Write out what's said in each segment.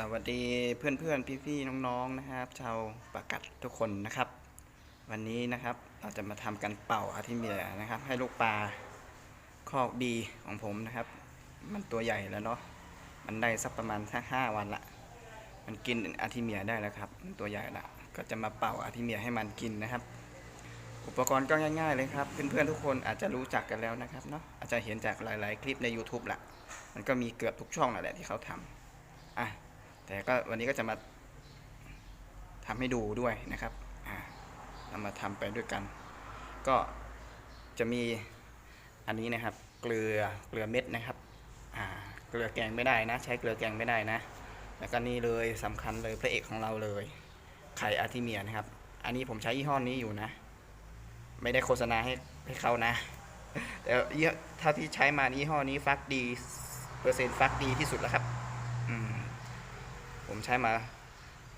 สวัสดีเพื่อนเพื่อนพี่พี่ๆน้องๆนะครับ ชาวปากัดทุกคนนะครับ วันนี้นะครับเราจะมาทำกันเป่าอาทิเมียนะครับ ให้ลูกปลาคอกดีของผมนะครับ มันตัวใหญ่แล้วเนาะมันได้สักประมาณสักห้าวันละ มันกินอาทิเมียได้แล้วครับมันตัวใหญ่ละก็จะมาเป่าอาทิเมียให้มันกินนะครับ อุปกรณ์ก็ง่าย ๆเลยครับ เพื่อนๆทุกคนอาจจะรู้จักกันแล้วนะครับเนาะอาจจะเห็นจากหลาย ๆ คลิปใน YouTube ละมันก็มีเกือบทุกช่องแหละที่เขาทำอะ แต่ก็วันนี้ก็จะมาทำให้ดูด้วยนะครับเรามาทำไปด้วยกัน ก็จะมีอันนี้นะครับ เกลือเกลือเม็ดนะครับเกลือแกงไม่ได้นะ ใช้เกลือแกงไม่ได้นะ แล้วก็นี่เลยสำคัญเลยพระเอกของเราเลย ไข่อาร์ติเมียนะครับ อันนี้ผมใช้ยี่ห้อนี้อยู่นะ ไม่ได้โฆษณาให้ให้เขานะแต่ยี่ห้อเท่าที่ใช้มานี่ยี่ห้อนี้ฟักดีเปอร์เซ็นต์ฟักดีที่สุดแล้วครับ ผมใช้มา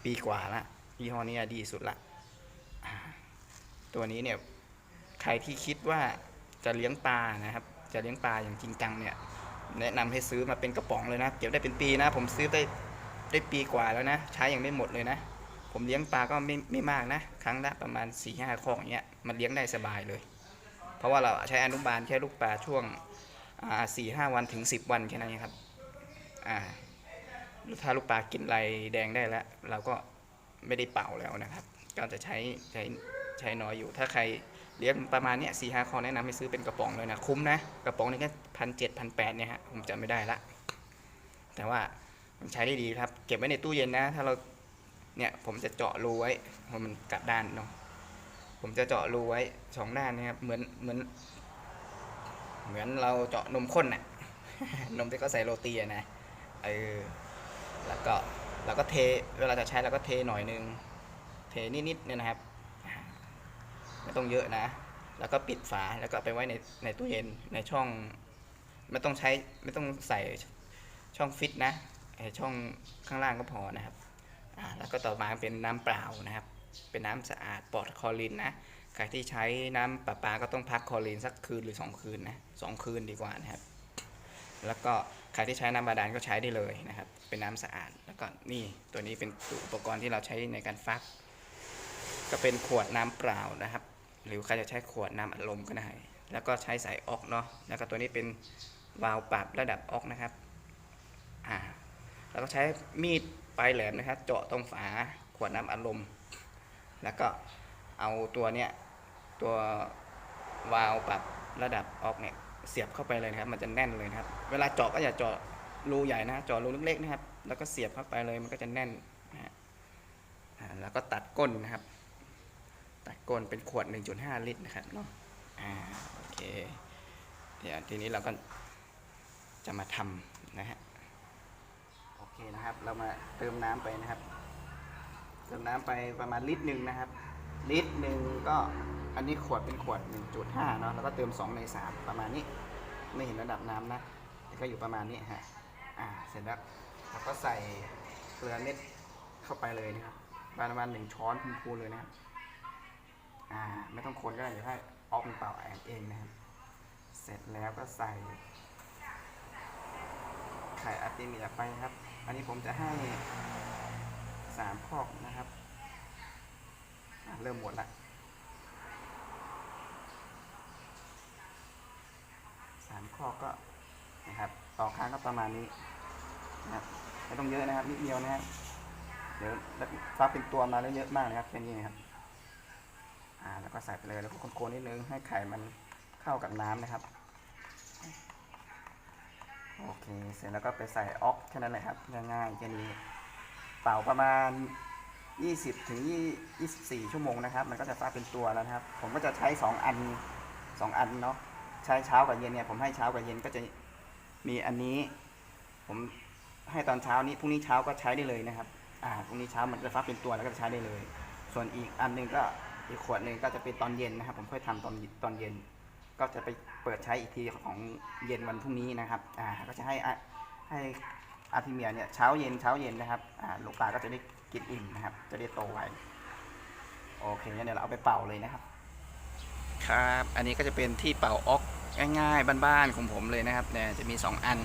ปีกว่าละยี่ห้อนี้ดีสุดละ ตัวนี้เนี่ยใครที่คิดว่าจะเลี้ยงปลานะครับ จะเลี้ยงปลาอย่างจริงจังเนี่ย แนะนำให้ซื้อมาเป็นกระป๋องเลยนะเก็บได้เป็นปีนะ ผมซื้อได้ได้ปีกว่าแล้วนะ ใช้ยังไม่หมดเลยนะ ผมเลี้ยงปลาก็ไม่ไม่มากนะ ครั้งละประมาณ4ี่ห้าคอกอย่างเงี้ยมันเลี้ยงได้สบายเลย เพราะว่าเราใช้อนุบาลแค่ลูกปลาช่วงสี่ห้าวันถึง 10 วันแค่นั้นครับ อ่า ถ้าลูกปลากินไรแดงได้แล้ว เราก็ไม่ได้เป่าแล้วนะครับ ก็จะใช้ใช้ใช้น้อยอยู่ ถ้าใครเลี้ยงประมาณเนี้ยสี่ห้าคอแนะนำให้ซื้อเป็นกระป๋องเลยนะ คุ้มนะ กระป๋องนี้ก็พันเจ็ดพันแปดเนี่ยฮะผมจำไม่ได้ละ แต่ว่ามันใช้ได้ดีครับ เก็บไว้ในตู้เย็นนะ ถ้าเราเนี่ยผมจะเจาะรูไว้เพราะมันกลับด้านเนาะผมจะเจาะรูไว้สองด้านนะครับ เหมือนเหมือน เหมือนเราเจาะนมข้นน่ะ นมที่เขาใส่โรตีอะนะเออ แล้วก็เราก็เทเวลาจะใช้เราก็เทหน่อยนึง เทนิดๆเนี่ยนะครับไม่ต้องเยอะนะ แล้วก็ปิดฝาแล้วก็ไปไว้ในในตู้เย็นในช่องไม่ต้องใช้ไม่ต้องใส่ช่องฟิตนะไอช่องข้างล่างก็พอนะครับแล้วก็ต่อมาเป็นน้ำเปล่านะครับ เป็นน้ำสะอาดปลอดคอรีนนะใครที่ใช้น้ำประปาก็ต้องพักคอรีนสักคืนหรือสองคืนนะสองคืนดีกว่านะครับ แล้วก็ ใครที่ใช้น้ำบาดาลก็ใช้ได้เลยนะครับ เป็นน้ำสะอาด แล้วก็นี่ตัวนี้เป็นอุปกรณ์ที่เราใช้ในการฟัก ก็เป็นขวดน้ำเปล่านะครับ หรือใครจะใช้ขวดน้ำอัดลมก็ได้ แล้วก็ใช้สายออกเนาะ แล้วก็ตัวนี้เป็นวาล์วปรับระดับออกนะครับ อ่า แล้วก็ใช้มีดปลายแหลมนะครับ เจาะตรงฝาขวดน้ำอัดลม แล้วก็เอาตัวเนี้ยตัววาล์วปรับระดับออกเนี่ย เสียบเข้าไปเลยนะครับ มันจะแน่นเลยนะครับ เวลาเจาะก็อย่าเจาะรูใหญ่นะเจาะรูเล็กๆนะครับ แล้วก็เสียบเข้าไปเลยมันก็จะแน่นนะฮะแล้วก็ตัดก้นนะครับ ตัดก้นเป็นขวด 1.5 ลิตรนะครับเนาะอ่าโอเคเดี๋ยวทีนี้เราก็จะมาทำนะฮะโอเคนะครับ เรามาเติมน้ำไปนะครับ เติมน้ำไปประมาณลิตรหนึ่งนะครับ ลิตรหนึ่งก็ อันนี้ขวดเป็นขวด 1.5 เนาะ แล้วก็เติม 2 ใน 3 ประมาณนี้ ไม่เห็นระดับน้ำนะแต่ก็อยู่ประมาณนี้ฮะ อ่า เสร็จแล้วเราก็ใส่เกลือเม็ดเข้าไปเลยนะครับ ประมาณหนึ่งช้อนพูนเลยนะครับ อ่า ไม่ต้องคนก็ได้เดี๋ยวให้ออกมันเปล่าแอนเองนะครับ เสร็จแล้วก็ใส่ไข่อาร์ติเมียไปครับ อันนี้ผมจะให้สามคอกนะครับ เริ่มหมดละ สามคอกก็นะครับต่อครั้งก็ประมาณนี้นะครับไม่ต้องเยอะนะครับนิดเดียวนะครับเดี๋ยวฟ้าเป็นตัวมาแล้วเยอะมากนะครับแค่นี้นะครับอ่าแล้วก็ใส่ไปเลยแล้วก็คนๆนิดนึงให้ไข่มันเข้ากับน้ำนะครับโอเคเสร็จแล้วก็ไปใส่ออกแค่นั้นแหละครับง่ายๆแค่นี้เป่าประมาณ 20ถึง24 ชั่วโมงนะครับ มันก็จะฟ้าเป็นตัวแล้วนะครับ ผมก็จะใช้ 2 อัน 2 อันเนาะ ใช้เช้ากับเย็นเนี่ยผมให้เช้ากับเย็นก็จะมีอันนี้ ผมให้ตอนเช้านี้พรุ่งนี้เช้าก็ใช้ได้เลยนะครับอ่าพรุ่งนี้เช้ามันจะฟ้าเป็นตัวแล้วก็จะใช้ได้เลย ส่วนอีกอันหนึงก็อีกขวดหนึ่งก็จะเป็นตอนเย็นนะครับ ผมค่อยทำตอนตอนเย็น ก็จะไปเปิดใช้อีกทีของเย็นวันพรุ่งนี้นะครับอ่าก็จะให้อะให้อาทิเมียเนี่ยเช้าเย็นเช้าเย็นนะครับอ่าลูกปลาก็จะได้กินอิ่มนะครับ จะได้โตไวโอเคงั้นเดี๋ยวเราเอาไปเป่าเลยนะครับ ครับ อันนี้ก็จะเป็นที่เป่าออกง่ายๆบ้านๆของผมเลยนะครับเนี่ยจะมี 2 อัน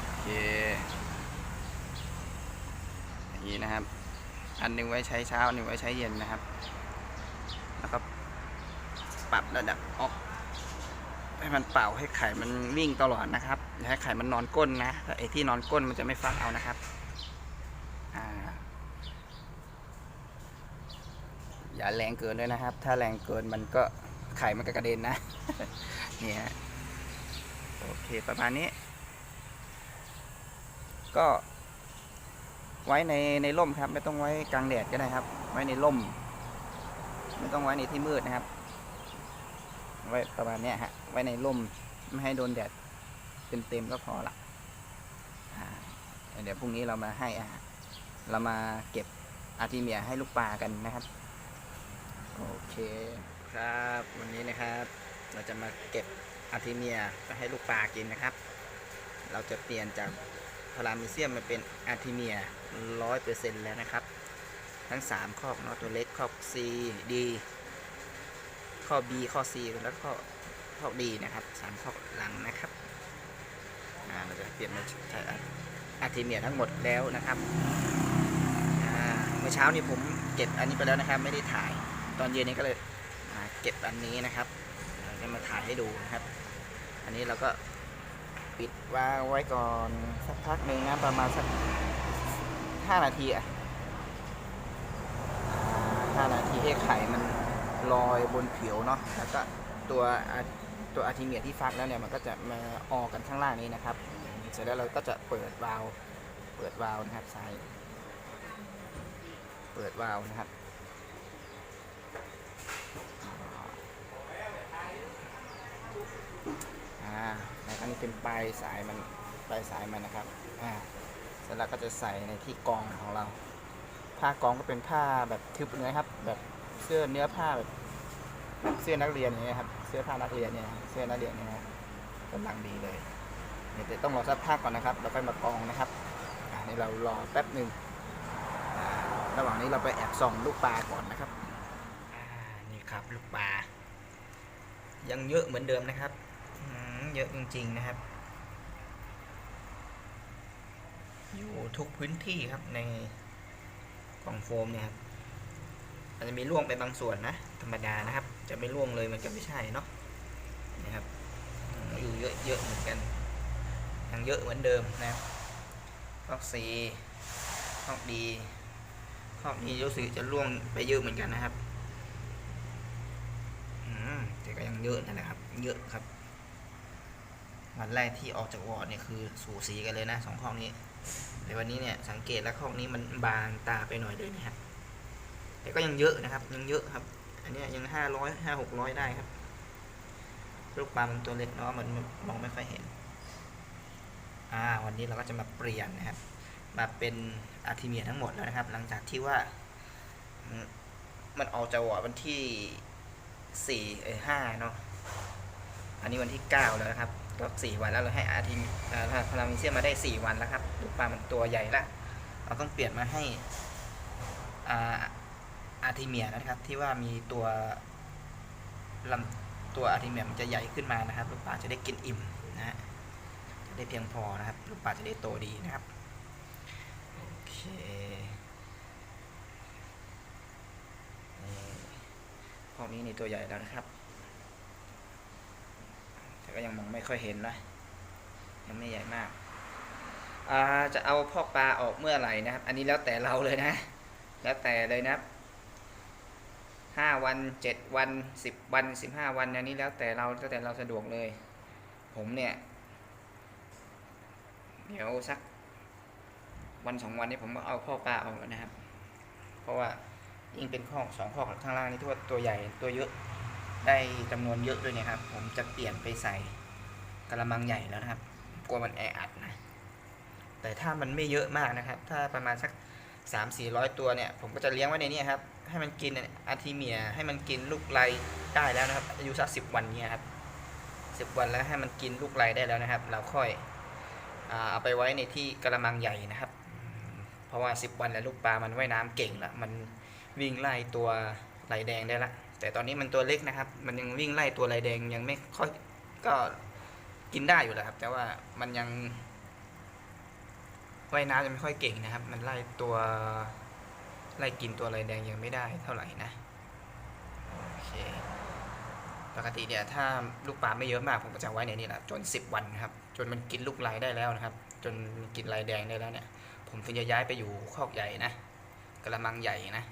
โอเคนี่นะครับ อันหนึงไว้ใช้เช้าอันหนึงไว้ใช้เย็นนะครับ แล้วก็ปรับระดับออกให้มันเป่าให้ไข่มันวิ่งตลอดนะครับอย่าให้ไข่มันนอนก้นนะแต่ไอ้ที่นอนก้นมันจะไม่ฟักเอานะครับอ่า อย่าแรงเกินด้วยนะครับ ถ้าแรงเกินมันก็ไข่มันก็กระเด็นนะนี่ฮะโอเคประมาณนี้ ก็ไว้ในในร่มครับ ไม่ต้องไว้กลางแดดก็ได้ครับ ไว้ในร่ม ไม่ต้องไว้ในที่มืดนะครับ ไว้ประมาณนี้ฮะไว้ในร่มไม่ให้โดนแดดเต็มๆก็พอละเดี๋ยวพรุ่งนี้เรามาให้อาหารเรามาเก็บอาร์ติเมียให้ลูกปลากันนะครับ โอเคครับ วันนี้นะครับ เราจะมาเก็บอาร์ติเมียไปให้ลูกปลากินนะครับ เราจะเปลี่ยนจากพารามิเซียมมาเป็นอาร์ติเมียร้อยเปอร์เซ็นต์แล้วนะครับ ทั้ง3ข้อเนาะตัวเล็กข้อ C D ข้อ B ข้อ C แล้วก็ข้อ D นะครับสามข้อหลังนะครับเราจะเปลี่ยนมาใช้อาร์ติเมียทั้งหมดแล้วนะครับเมื่อเช้านี้ผมเก็บอันนี้ไปแล้วนะครับ ไม่ได้ถ่าย ตอนเย็นนี้ก็เลยอ่าเก็บอันนี้นะครับเราจะมาถ่ายให้ดูนะครับ อันนี้เราก็ปิดวางไว้ก่อนสักพักหนึ่งนะประมาณสักห้านาทีอะห้านาทีให้ไข่มันลอยบนผิวเนาะแล้วก็ตัวตัวอาร์ติเมียที่ฟักแล้วเนี่ยมันก็จะมาออกกันข้างล่างนี้นะครับ เสร็จแล้วเราก็จะเปิดวาล์วเปิดวาล์วนะครับซ้ายเปิดวาล์วนะครับ อ่าแล้วก็นี่ เป็นปลายสายมันปลายสายมันนะครับ อ่าเสร็จแล้วก็จะใส่ในที่กองของเรา ผ้ากองก็เป็นผ้าแบบทึบเนื้อครับ แบบเสื้อเนื้อผ้าแบบเสื้อนักเรียนอย่างเงี้ยครับ เสื้อผ้านักเรียนเนี่ยเสื้อนักเรียนเนี่ยกำลังดีเลยเนี่ยแต่ต้องรอสักพักก่อนนะครับแล้วค่อยมากองนะครับอ่านี่เรารอแป๊บหนึ่งอ่าระหว่างนี้เราไปแอบส่องลูกปลาก่อนนะครับอ่านี่ครับลูกปลายังเยอะเหมือนเดิมนะครับ เยอะจริง ๆ นะครับ อยู่ทุกพื้นที่ครับในกล่องโฟมเนี่ยครับอาจจะมีร่วงไปบางส่วนนะ ธรรมดานะครับ จะไม่ร่วงเลยมันก็ไม่ใช่เนาะนะครับอยู่เยอะเยอะเหมือนกันยังเยอะเหมือนเดิมนะครับข้อสีข้อดีข้อดีรู้สึกจะร่วงไปเยอะเหมือนกันนะครับอืมแต่ก็ยังเยอะนั่นแหละครับ เยอะครับ วันแรกที่ออกจากวอร์ดเนี่ยคือสูสีกันเลยนะสองข้องนี้แต่วันนี้เนี่ยสังเกตแล้วข้องนี้มันบางตาไปหน่อยเลยนะครับแต่ก็ยังเยอะนะครับ ยังเยอะครับ อันนี้ยังห้าร้อยห้าหกร้อยได้ครับ ลูกปลามันตัวเล็กเนาะมันมองไม่ค่อยเห็น อ่า วันนี้เราก็จะมาเปลี่ยนนะครับ มาเป็นอาร์ติเมียทั้งหมดแล้วนะครับ หลังจากที่ว่า มันออกจากวอร์ดวันที่สี่เอ้ยห้าเนาะอันนี้วันที่เก้าแล้วนะครับ ก็สี่วันแล้วเราให้อาทีอาพารามิเซียมมาได้สี่วันแล้วครับลูกปลามันตัวใหญ่ละเราต้องเปลี่ยนมาให้อาอาร์ติเมียนะครับ ที่ว่ามีตัวลำตัวอาร์ติเมียมันจะใหญ่ขึ้นมานะครับ ลูกปลาจะได้กินอิ่มนะฮะจะได้เพียงพอนะครับ ลูกปลาจะได้โตดีนะครับโอเคพวกนี้นี่ตัวใหญ่แล้วนะครับ ก็ยังมองไม่ค่อยเห็นนะ ยังไม่ใหญ่มากาจะเอาพอกปลาออกเมื่อไหร่นะครับ อันนี้แล้วแต่เราเลยนะ แล้วแต่เลยนะห้าวันเจ็ดวันสิบวันสิบห้าวันอันนี้แล้วแต่เราแล้วแต่เราสะดวกเลย ผมเนี่ย เดี๋ยวสักวันสองวันนี้ผมก็เอาพ่อปลาออกแล้วนะครับ เพราะว่ายิ่งเป็นข้อสองข้อข้างล่างนี่ที่วตัวใหญ่ตัวเยอะ ได้จำนวนเยอะด้วยนี่ยครับ ผมจะเปลี่ยนไปใส่กระมังใหญ่แล้วนะครับ กลัวมันแออัดนะ แต่ถ้ามันไม่เยอะมากนะครับ ถ้าประมาณสักสามสี่ร้อยตัวเนี่ย ผมก็จะเลี้ยงไว้ในนี้ครับ ให้มันกินอาทิเมีย ให้มันกินลูกไลได้แล้วนะครับ อายุสักสิบวันเนี่ยครับสิบวันแล้วให้มันกินลูกไลได้แล้วนะครับ เราค่อยเอาไปไว้ในที่กระมังใหญ่นะครับ เพราะว่าสิบวันแล้วลูกปลามันว่ายน้ำเก่งละ มันวิ่งไล่ตัวไหลแดงได้ละ แต่ตอนนี้มันตัวเล็กนะครับ มันยังวิ่งไล่ตัวลายแดงยังไม่ค่อยก็กินได้อยู่แหละครับ แต่ว่ามันยังว่ายน้ำจะไม่ค่อยเก่งนะครับ มันไล่ตัวไล่กินตัวอะไรแดงยังไม่ได้เท่าไหร่นะโอเคปกติเนี่ยถ้าลูกปลาไม่เยอะมากผมก็จะไว้ในนี่แหละจน 10 วันครับ จนมันกินลูกลายได้แล้วนะครับ จนกินลายแดงได้แล้วเนี่ย ผมถึงจะย้ายไปอยู่คอกใหญ่นะกระมังใหญ่นะ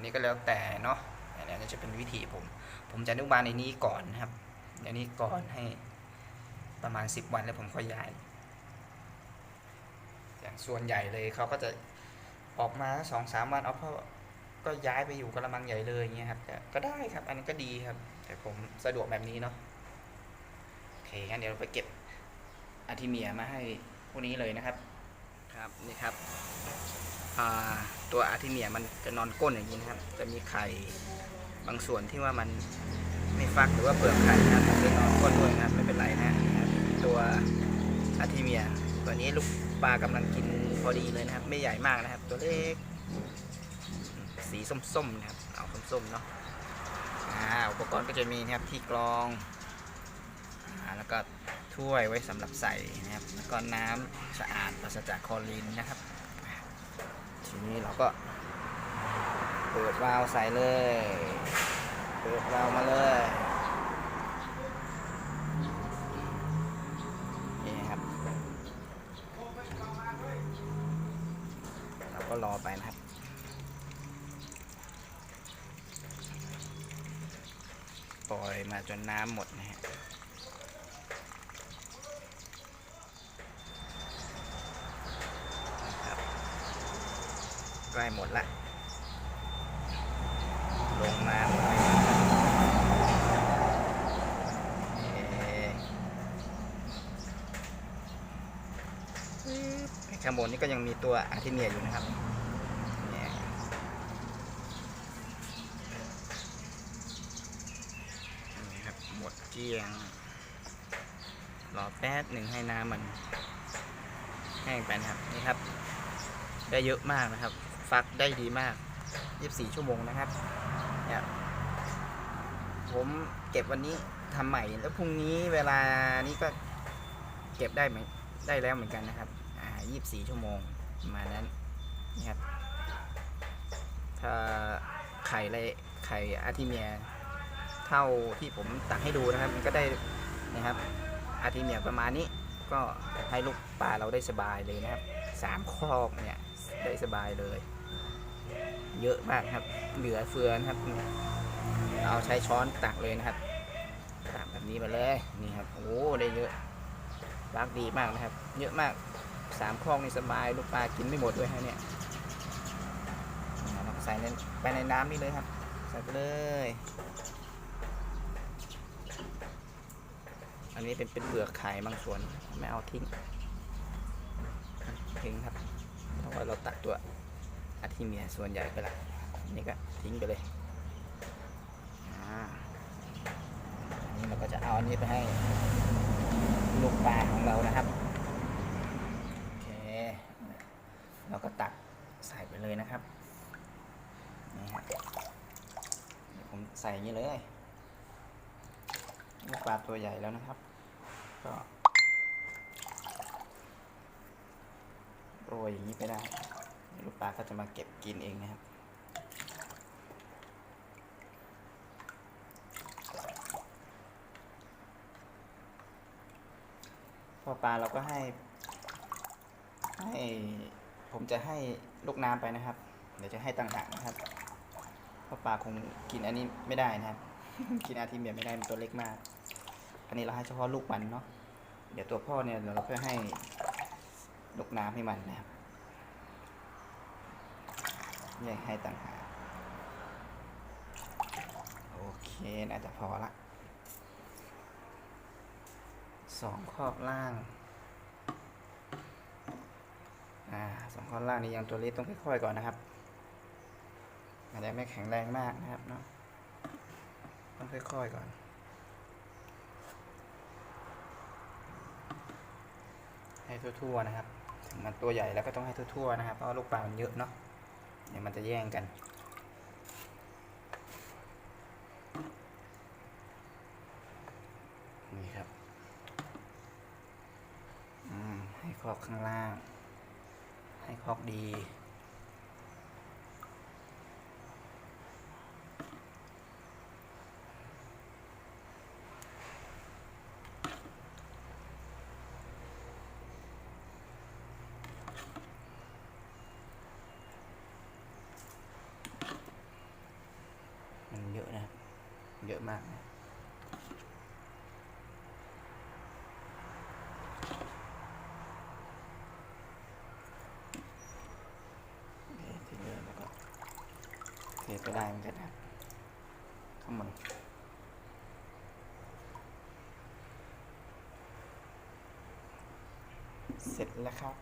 นนี้ก็แล้วแต่เนาะอันนี้จะเป็นวิธีผม ผมจะอนุบาลในนี้ก่อนนะครับในนี้ก่อนให้ประมาณ 10 วันแล้วผมค่อยย้าย อย่างส่วนใหญ่เลยเขาก็จะออกมาสองสามวันเอาพ่อก็ย้ายไปอยู่กระมังใหญ่เลยอย่างเงี้ยครับก็ได้ครับ อันนั้ก็ดีครับ แต่ผมสะดวกแบบนี้เนาะโอเคงั้นเดี๋ยวเราไปเก็บอาทิเมียมาให้พวกนี้เลยนะครับ ครับนี่ครับ ตัวอาทิเมียมันจะนอนก้นอย่างนี้นะครับ จะมีไข่บางส่วนที่ว่ามันไม่ฟักหรือว่าเปลือกไข่นะครับมันจะนอนก้นด้วยนะครับไม่เป็นไรนะครับตัวอาทิเมียตัวนี้ลูกปลากำลังกินพอดีเลยนะครับ ไม่ใหญ่มากนะครับ ตัวเล็กสีส้มๆนะครับเอาส้มๆเนาะอ่าอุปกรณ์ก็จะมีนะครับที่กรองอ่าแล้วก็ถ้วยไว้สำหรับใส่นะครับ แล้วก็น้ำสะอาดปราศจากคลอรีนนะครับ ทีนี้เราก็ เปิดวาล์วใส่เลย เปิดวาล์วมาเลยนี่ครับเราก็รอไปนะครับปล่อยมาจนน้ำหมดนะฮะนะครับใกล้หมดละ ลงมาหมดเลยนะครับเอ่อปึ๊บ ข้างบนนี่ก็ยังมีตัวอาร์ทิเมียอยู่นะครับเนี่ยนี่ครับหมดเกลี้ยง รอแป๊บหนึ่งให้น้ำมันแห้งไปนะครับนี่ครับ ได้เยอะมากนะครับ ฟักได้ดีมาก 24 ชั่วโมงนะครับเนี่ยผมเก็บวันนี้ทำใหม่แล้วพรุ่งนี้เวลานี้ก็เก็บได้ไหมได้แล้วเหมือนกันนะครับ อ่า24 ชั่วโมงประมาณนั้นนี่ครับถ้าไข่เลยไข่อาร์ทิเมียเท่าที่ผมตักให้ดูนะครับ มันก็ได้นะครับ อาทิเมียประมาณนี้ก็ให้ลูกปลาเราได้สบายเลยนะครับสามคอกเนี่ยได้สบายเลย เยอะมากครับ เหลือเฟือนะครับ เอาใช้ช้อนตักเลยนะครับตักแบบนี้มาเลยนี่ครับโอ้ได้เยอะรักดีมากนะครับ เยอะมาก สามคอกนี่สบายลูกปลากินไม่หมดด้วยฮะเนี่ยเราก็ใส่ในไปในน้ำนี่เลยครับ ใส่ไปเลย อันนี้เป็นเป็นเปลือกไข่บางส่วนไม่เอาทิ้งทิ้งครับเพราะว่าเราตัดตัวอาทิเมียส่วนใหญ่ไปละอันนี่ก็ทิ้งไปเลยอ่าอันนี้เราก็จะเอาอันนี้ไปให้ลูกปลาของเรานะครับโอเคเราก็ตักใส่ไป เลยนะครับนี่ฮะผมใส่ย่างนี้เลยลูกปลาตัวใหญ่แล้วนะครับ ก็โรยอย่างนี้ไปได้ ลูกปลาก็จะมาเก็บกินเองนะครับพอปลาเราก็ให้ให้ผมจะให้ ลูกน้ำไปนะครับ เดี๋ยวจะให้ต่างหากนะครับ เพราะปลาคงกินอันนี้ไม่ได้นะครับ กินอาทิเมียไม่ได้มันตัวเล็กมาก อันนี้เราให้เฉพาะลูกมันเนาะ เดี๋ยวตัวพ่อเนี่ยเราก็ให้ลูกน้ำให้มันนะครับแยกให้ต่างหากโอเคน่าจะพอละสองขอบล่าง อ่าสองข้อบล่างนี้ยังตัวเล็กต้องค่อยๆก่อนนะครับอาจจะไม่แข็งแรงมากนะครับเนาะต้องค่อยๆก่อนให้ทั่วๆนะครับถึงมันตัวใหญ่แล้วก็ต้องให้ทั่วๆนะครับเพราะลูกปลามันเยอะเนาะเดี๋ยวมันจะแย่งกันนี่ครับอืมอกข้างล่าง ให้คอกดี มันเยอะนะ เยอะมากนะ โอเคที่เหลือแล้วก็ เทไปได้เหมือนกันนะข้างบนเสร็จแล้วครับ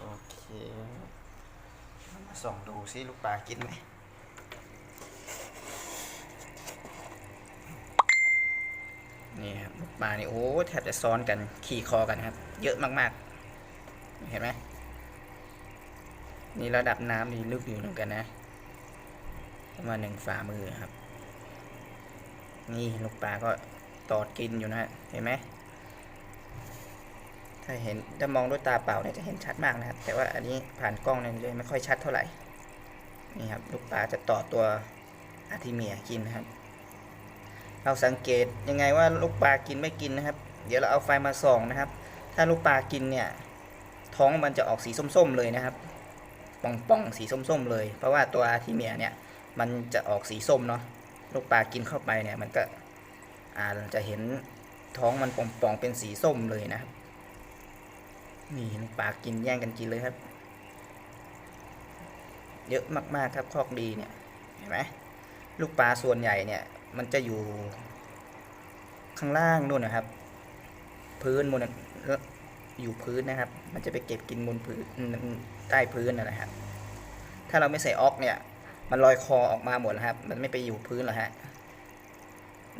โอเคมาส่องดูซิลูกปลากินไหมนี่ครับลูกปลานี่โอ้แทบจะซ้อนกันขี่คอกันครับ เยอะมากๆ เห็นไหมนี่ระดับน้ำนี่ลึกอยู่เหมือนกันนะ ประมาณหนึ่งฝ่ามือครับ นี่ลูกปลาก็ตอดกินอยู่นะฮะเห็นไหมถ้าเห็นถ้ามองด้วยตาเปล่าเนี่ยจะเห็นชัดมากนะครับ แต่ว่าอันนี้ผ่านกล้องเนี่ยเลยไม่ค่อยชัดเท่าไหร่นี่ครับลูกปลาจะต่อตัวอาทิเมียกินนะครับ เราสังเกตยังไงว่าลูกปลากินไม่กินนะครับ เดี๋ยวเราเอาไฟมาส่องนะครับ ถ้าลูกปลากินเนี่ยท้องมันจะออกสีส้มๆเลยนะครับป่องๆสีส้มๆเลย เพราะว่าตัวอาทิเมียเนี่ย มันจะออกสีส้มเนาะลูกปลากินเข้าไปเนี่ยมันก็อาจะเห็นท้องมันป่องๆเป็นสีส้มเลยนะครับ นี่ลูกปลากินแย่งกันกินเลยครับ เยอะมากๆครับคอกดีเนี่ยเห็นไหมลูกปลาส่วนใหญ่เนี่ยมันจะอยู่ข้างล่างนู่นนะครับ พื้นบนอยู่พื้นนะครับ มันจะไปเก็บกินบนพื้นใต้พื้นนะนะครับ ถ้าเราไม่ใส่ออกเนี่ย มันลอยคอออกมาหมดแล้วครับ มันไม่ไปอยู่พื้นหรอกฮะ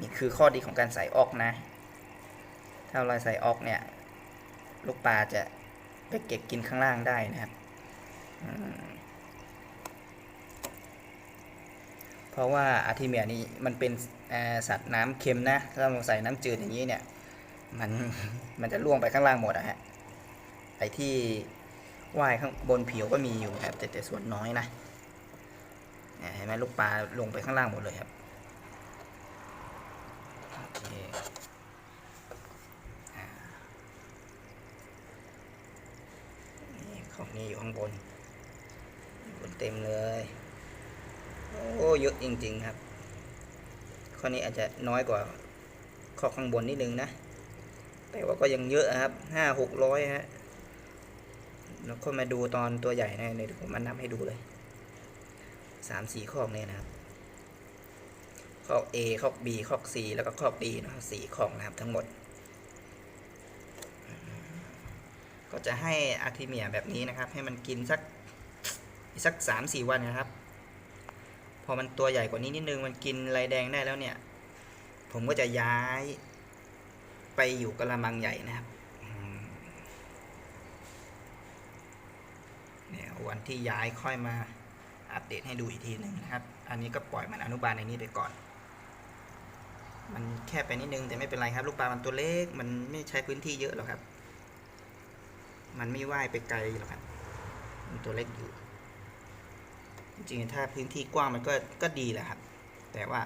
นี่คือข้อดีของการใส่ออกนะ ถ้าเราใส่ออกเนี่ย ลูกปลาจะไปเก็บกินข้างล่างได้นะครับเพราะว่าอาทิเมียนี่มันเป็นสัตว์น้ำเค็มนะ ถ้าเราใส่น้ำจืดอย่างนี้เนี่ย มันมันจะล่วงไปข้างล่างหมดอะฮะ ไอที่ว่ายข้างบนผิวก็มีอยู่ครับแต่แต่ส่วนน้อยนะ เห็นไหมลูกปลาลงไปข้างล่างหมดเลยครับนี่ของนี่อยู่ข้างบนบนเต็มเลย โอ้เยอะจริงๆครับ ข้อนี้อาจจะน้อยกว่าข้อข้างบนนิดนึงนะ แต่ว่าก็ยังเยอะนะครับห้าหกร้อยฮะแล้วก็มาดูตอนตัวใหญ่นะเดี๋ยวผมมานับให้ดูเลย สามสี่ข้อเนี่ยนะครับข้อ A ข้อ B ข้อ C แล้วก็ข้อ D นะครับสี่ข้อนะครับทั้งหมด ก็จะให้อาร์ทิเมียแบบนี้นะครับ ให้มันกินสักสักสามสี่วันนะครับ พอมันตัวใหญ่กว่านี้นิดนึงมันกินไรแดงได้แล้วเนี่ย ผมก็จะย้ายไปอยู่กระมังใหญ่นะครับเนี่ยวันที่ย้ายค่อยมา อัปเดตให้ดูอีกทีหนึ่งนะครับ อันนี้ก็ปล่อยมันอนุบาลในนี้ไปก่อน มันแค่ไปนิดนึงแต่ไม่เป็นไรครับ ลูกปลามันตัวเล็ก มันไม่ใช้พื้นที่เยอะหรอกครับ มันไม่ว่ายไปไกลหรอกครับ มันตัวเล็กอยู่ จริงๆ ถ้าพื้นที่กว้างมันก็ก็ดีแหละครับ แต่ว่า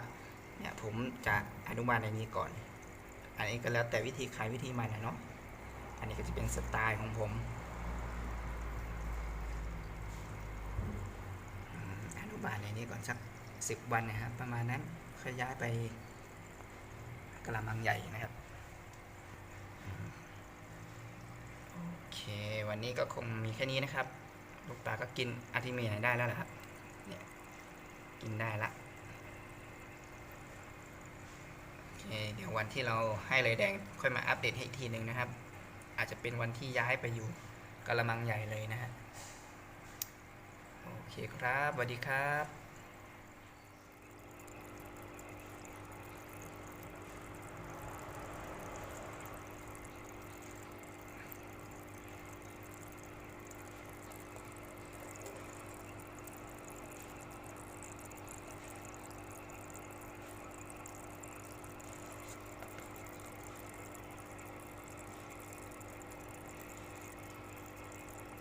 เนี่ยผมจะอนุบาลในนี้ก่อน อันนี้ก็แล้วแต่วิธีใครวิธีมันนะเนาะ อันนี้ก็จะเป็นสไตล์ของผมอืมอนุ บาลในนี้ก่อนสักสิบวันนะครับ ประมาณนั้นค่อยย้ายไปกระมังใหญ่นะครับโอเค วันนี้ก็คงมีแค่นี้นะครับ ลูกปลาก็กินอาร์ติเมียได้แล้วแหละครับเนี่ยกินได้ละโอเคเดี๋ยววันที่เราให้เลยแดงค่อยมาอัปเดตให้อีกทีหนึ่งนะครับ อาจจะเป็นวันที่ย้ายไปอยู่กระมังใหญ่เลยนะฮะ เคครับสวัสดีครับ